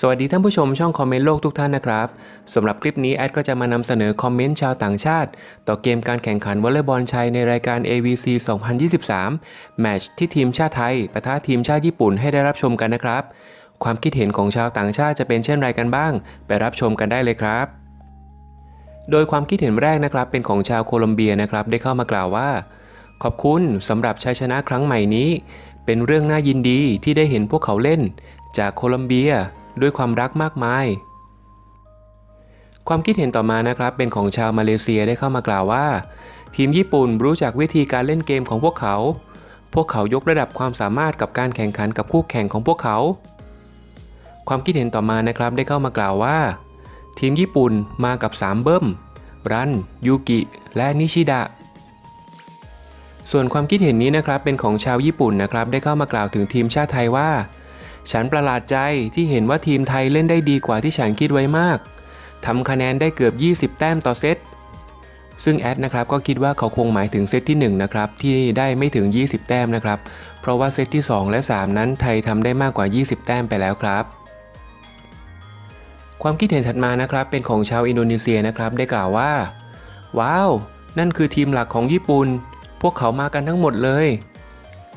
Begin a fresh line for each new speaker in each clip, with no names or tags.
สวัสดีท่านผู้ชมช่องคอมเมนต์โลกทุกท่านนะครับสำหรับคลิปนี้แอดก็จะมานำเสนอคอมเมนต์ชาวต่างชาติ ต่อเกมการแข่งขันวอลเลย์บอลชายในรายการ AVC 2023 แมตช์ที่ทีมชาติไทยปะทะทีมชาติญี่ปุ่นให้ได้รับชมกันนะครับ ความคิดเห็นของชาวต่างชาติจะเป็นเช่นไรกันบ้าง ไปรับชมกันได้เลยครับ โดยความคิดเห็นแรกนะครับเป็นของชาวโคลอมเบียนะครับได้เข้ามากล่าวว่า ขอบคุณสำหรับชัยชนะครั้งใหม่นี้ เป็นเรื่องน่ายินดีที่ได้เห็นพวกเขาเล่น จากโคลอมเบีย ด้วยความรักมากมาย ความคิดเห็นต่อมานะครับเป็นของชาวมาเลเซียได้เข้ามากล่าวว่า ทีมญี่ปุ่นรู้จักวิธีการเล่นเกมของพวกเขา พวกเขายกระดับความสามารถกับการแข่งขันกับคู่แข่งของพวกเขา ความคิดเห็นต่อมานะครับได้เข้ามากล่าวว่า ทีมญี่ปุ่นมากับ 3 เบิ้ม รัน ยูกิ และนิชิดะส่วนความคิดเห็นนี้นะครับเป็นของชาวญี่ปุ่นนะครับได้เข้ามากล่าวถึงทีมชาติไทยว่า ฉันประหลาดใจที่เห็นว่าทีมไทยเล่นได้ดีกว่าที่ฉันคิดไว้มากทำคะแนนได้เกือบ 20 แต้มต่อเซต ซึ่งแอดนะครับก็คิดว่าเขาคงหมายถึงเซตที่ 1 นะครับ ที่ได้ไม่ถึง 20 แต้มนะครับ เพราะว่าเซตที่ 2 และ 3 นั้นไทยทำได้มากกว่า 20 แต้มไปแล้วครับความคิดเห็นถัดมานะครับเป็นของชาวอินโดนีเซียนะครับได้กล่าวว่า ว้าว นั่นคือทีมหลักของญี่ปุ่น พวกเขามากันทั้งหมดเลย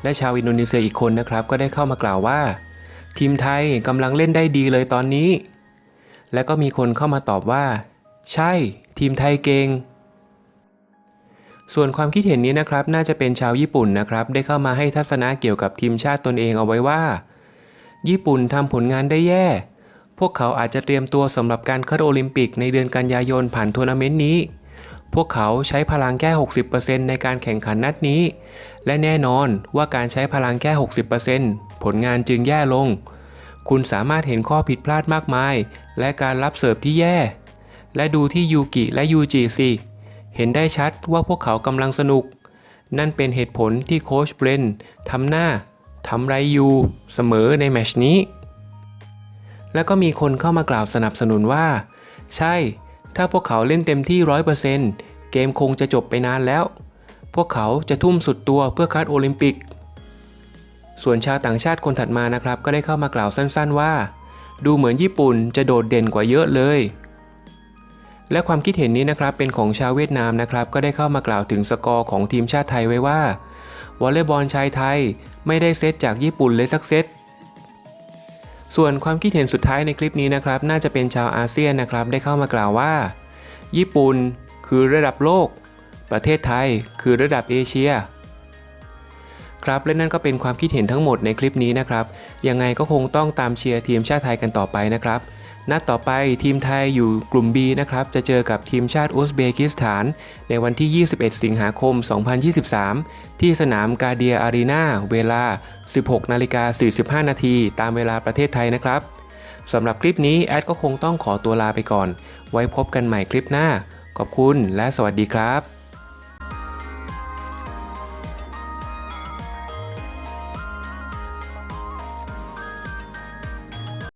และชาวอินโดนีเซียอีกคนนะครับก็ได้เข้ามากล่าวว่า ทีมไทยกำลังเล่นได้ดีเลยตอนนี้ และก็มีคนเข้ามาตอบว่า ใช่ ทีมไทยเก่ง ส่วนความคิดเห็นนี้นะครับ น่าจะเป็นชาวญี่ปุ่นนะครับ ได้เข้ามาให้ทัศนะเกี่ยวกับทีมชาติตนเองเอาไว้ว่า ญี่ปุ่นทำผลงานได้แย่ พวกเขาอาจจะเตรียมตัวสำหรับการคัดโอลิมปิกในเดือนกันยายนผ่านทัวร์นาเมนต์นี้ พวกเขาใช้พลังแค่ 60%ในการแข่งขันนัดนี้ และแน่นอนว่าการใช้พลังแค่ 60%ผลงานจึงแย่ลง คุณสามารถเห็นข้อผิดพลาดมากมาย และการรับเสิร์ฟที่แย่ และดูที่ยูกิและยูจิสิ เห็นได้ชัดว่าพวกเขากำลังสนุก นั่นเป็นเหตุผลที่โค้ชเบรนทำหน้าทำไรยูเสมอในแมชนี้ แล้วก็มีคนเข้ามากล่าวสนับสนุนว่า ใช่ ถ้าพวกเขาเล่นเต็มที่ 100%เกมคงจะจบไปนานแล้ว พวกเขาจะทุ่มสุดตัวเพื่อคัดโอลิมปิก ส่วนชาวต่างชาติคนถัดมานะครับ ก็ได้เข้ามากล่าวสั้นๆว่า ดูเหมือนญี่ปุ่นจะโดดเด่นกว่าเยอะเลย และความคิดเห็นนี้นะครับเป็นของชาวเวียดนามนะครับ ก็ได้เข้ามากล่าวถึงสกอร์ของทีมชาติไทยไว้ว่าวอลเลย์บอลชายไทย ไม่ได้เซตจากญี่ปุ่นเลยสักเซต ส่วนความคิดเห็นสุดท้ายในคลิปนี้นะครับ น่าจะเป็นชาวอาเซียนนะครับ ได้เข้ามากล่าวว่า ญี่ปุ่นคือระดับโลก ประเทศไทยคือระดับเอเชียครับและนั่นก็เป็นความคิดเห็นทั้งหมดในคลิปนี้นะครับ ยังไงก็คงต้องตามเชียร์ทีมชาติไทยกันต่อไปนะครับ นัดต่อไปทีมไทยอยู่กลุ่ม B นะครับ จะเจอกับทีมชาติอุซเบกิสถาน ในวันที่ 21 สิงหาคม 2023 ที่สนามกาเดียอารีนาเวลา 16 นาฬิกา 45 นาทีตามเวลาประเทศไทยนะครับสำหรับคลิปนี้แอดก็คงต้องขอตัวลาไปก่อน ไว้พบกันใหม่คลิปหน้า ขอบคุณและสวัสดีครับ